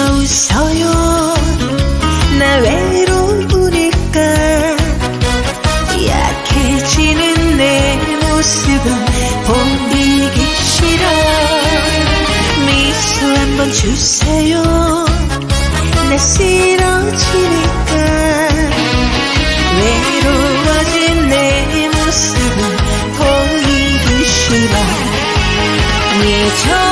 있어요. 나 외로우니까 약해지는 내 모습은 보이기 싫어. 미소 한번 주세요. 나 싫어지니까 외로워진 내 모습은 보이기 싫어. 예전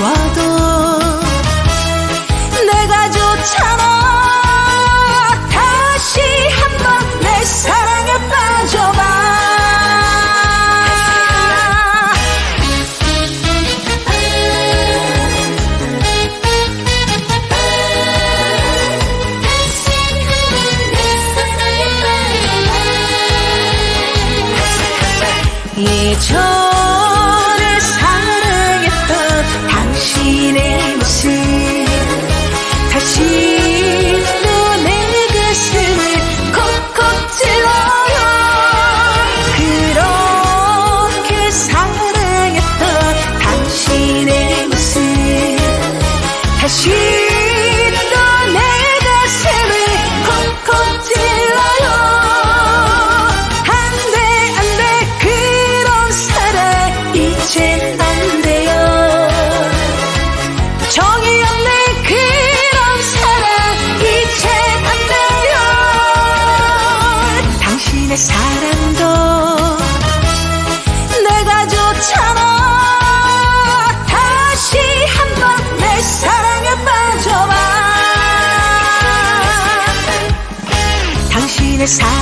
미워도 예전에 사랑했던 당신의 모습. 다시 또내 가슴을 콕콕 찔러요. 그렇게 사랑했던 당신의 모습. 다시 당신의 사랑